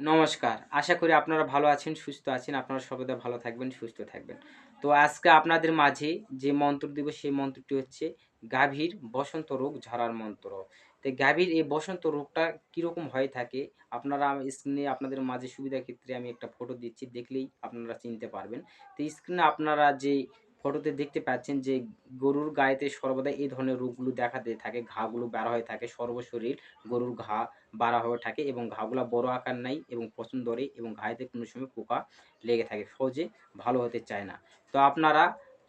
নমস্কার। আশা করি আপনারা ভালো আছেন, সুস্থ আছেন। আপনারা সর্বদা ভালো থাকবেন, সুস্থ থাকবেন। তো আজকে আপনাদের মাঝে যে মন্ত্র দিব, সেই মন্ত্রটি হচ্ছে গাভীর বসন্ত রোগ ঝরার মন্ত্র। তো গাভীর এই বসন্ত রোগটা কীরকম হয়ে থাকে, আপনারা স্ক্রিনে আপনাদের মাঝে সুবিধার ক্ষেত্রে আমি একটা ফটো দিচ্ছি, দেখলেই আপনারা চিনতে পারবেন। তো স্ক্রিনে আপনারা যে ফটোতে দেখতে পাচ্ছেন যে গরুর গায়েতে সর্বদা এই ধরনের রোগগুলো দেখা দিয়ে থাকে, ঘাগুলো বের হয়ে থাকে, সর্বশরীর গরুর ঘা বাড়া হয়ে থাকে এবং ঘাগুলা বড় আকার নেয় এবং পছন্দ এবং ঘায়েতে কোনো সময় পোকা লেগে থাকে, সহজে ভালো হতে চায় না। তো আপনারা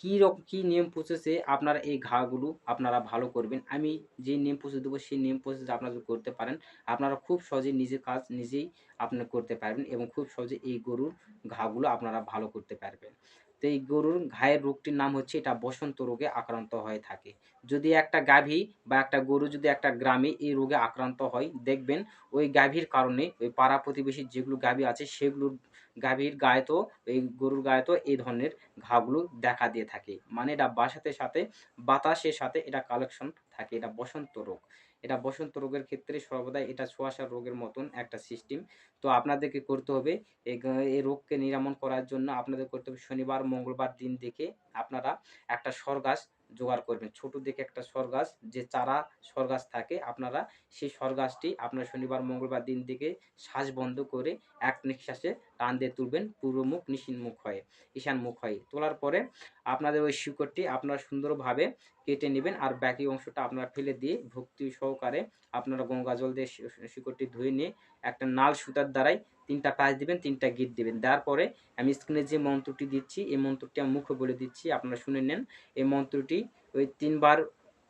কী রকম কী নিয়ম প্রসেসে আপনারা এই ঘাগুলো আপনারা ভালো করবেন? আমি যে নিয়ম প্রসেস দেবো সেই নিয়ম প্রসেস আপনারা করতে পারেন, আপনারা খুব সহজে নিজের কাজ নিজেই আপনি করতে পারবেন এবং খুব সহজে এই গরুর ঘাগুলো আপনারা ভালো করতে পারবেন। তো এই গরুর ঘায়ের রোগটির নাম হচ্ছে এটা বসন্ত রোগে আক্রান্ত হয়ে থাকে। যদি একটা গাভী বা একটা গরু যদি একটা গ্রামে এই রোগে আক্রান্ত হয়, দেখবেন ওই গাভীর কারণে ওই পাড়া প্রতিবেশী যেগুলো গাভী আছে, সেগুলোর গাভীর গায়ে তো, এই গরুর গায়ে তো এই ধরনের ঘাগুলো দেখা দিয়ে থাকে। মানে এটা বাসাতে সাথে, বাতাসের সাথে এটা কালেকশন থাকে। এটা বসন্ত রোগ। এটা বসন্ত রোগের ক্ষেত্রে সর্বদা এটা ছোঁয়াশার রোগের মতন একটা সিস্টেম তো আপনাদেরকে করতে হবে এই এই রোগকে নিরাময় করার জন্য আপনাদের করতে হবে শনিবার, মঙ্গলবার দিন দেখে আপনারা একটা সরগাছ জোগাড় করবেন। ছোট দেখে একটা সরগাছ, যে চারা সরগাছ থাকে, আপনারা সেই সরগাছটি আপনার শনিবার, মঙ্গলবার দিন থেকে শ্বাস বন্ধ করে এক নিঃশ্বাসে টান দিয়ে তুলবেন, পূর্ব মুখ নিশীন মুখ হয়ে, ঈশান মুখ হয়ে। তোলার পরে আপনাদের ওই শিকড়টি আপনারা সুন্দরভাবে কেটে নেবেন আর বাকি অংশটা আপনারা ফেলে দিয়ে ভক্তি সহকারে আপনারা গঙ্গা জল দিয়ে শিকড়টি ধুয়ে নিয়ে একটা নাল সুতার দ্বারাই তিনটা পাঁচ দিবেন, তিনটা গিট দিবেন। তারপরে পরে আমি স্ক্রিনে যে মন্ত্রটি দিচ্ছি, এই মন্ত্রটি আমি মুখে বলে দিচ্ছি, আপনারা শুনে নেন। এই মন্ত্রটি ওই তিনবার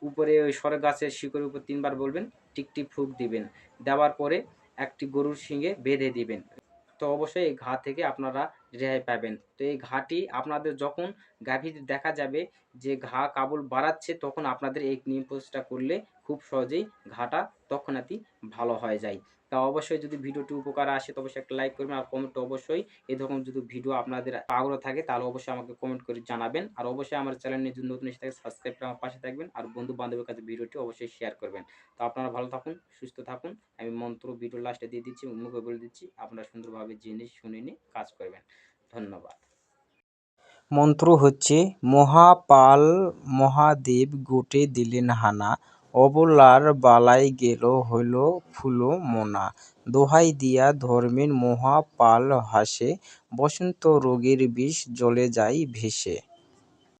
উপরে ওই সর গাছের শিকড়ের উপর তিনবার বলবেন, টিকটি ফুক দিবেন। দেওয়ার পরে একটি গরুর শিঙে বেঁধে দিবেন। তো অবশ্যই এই ঘা থেকে আপনারা রেহাই পাবেন। তো এই ঘাটি আপনাদের যখন গাভীর দেখা যাবে যে ঘা কাবুল বাড়াচ্ছে, তখন আপনাদের এই নিম প্রসেসটা করলে খুব সহজেই ঘাটা তৎক্ষণাৎই ভালো হয়ে যায়। তা অবশ্যই যদি ভিডিওটি উপকার আসে তবে অবশ্যই একটা লাইক করবেন আর কমেন্ট অবশ্যই এরকম যদি ভিডিও আপনাদের আগ্রহ থাকে, তাহলে অবশ্যই আমাকে কমেন্ট করে জানাবেন। আর অবশ্যই আমার চ্যানেলে যদি নতুন এসে থাকে সাবস্ক্রাইব করে আমার পাশে থাকবেন আর বন্ধু বান্ধবের কাছে ভিডিওটি অবশ্যই শেয়ার করবেন। তো আপনারা ভালো থাকুন, সুস্থ থাকুন। আমি মন্ত্র ভিডিও লাস্টে দিয়ে দিচ্ছি মুখে বলে দিচ্ছি, আপনারা সুন্দরভাবে জেনে শুনে নিয়ে কাজ করবেন। ধন্যবাদ। মন্ত্র হচ্ছে, মহাপাল মহাদেব গোটে দিলেন হানা, অবলার বালাই গেল হইল ফুল মোনা। দোহাই দিয়া ধর্মের মহাপাল হাসে, বসন্ত রোগের বিষ জ্বলে যায় ভেসে।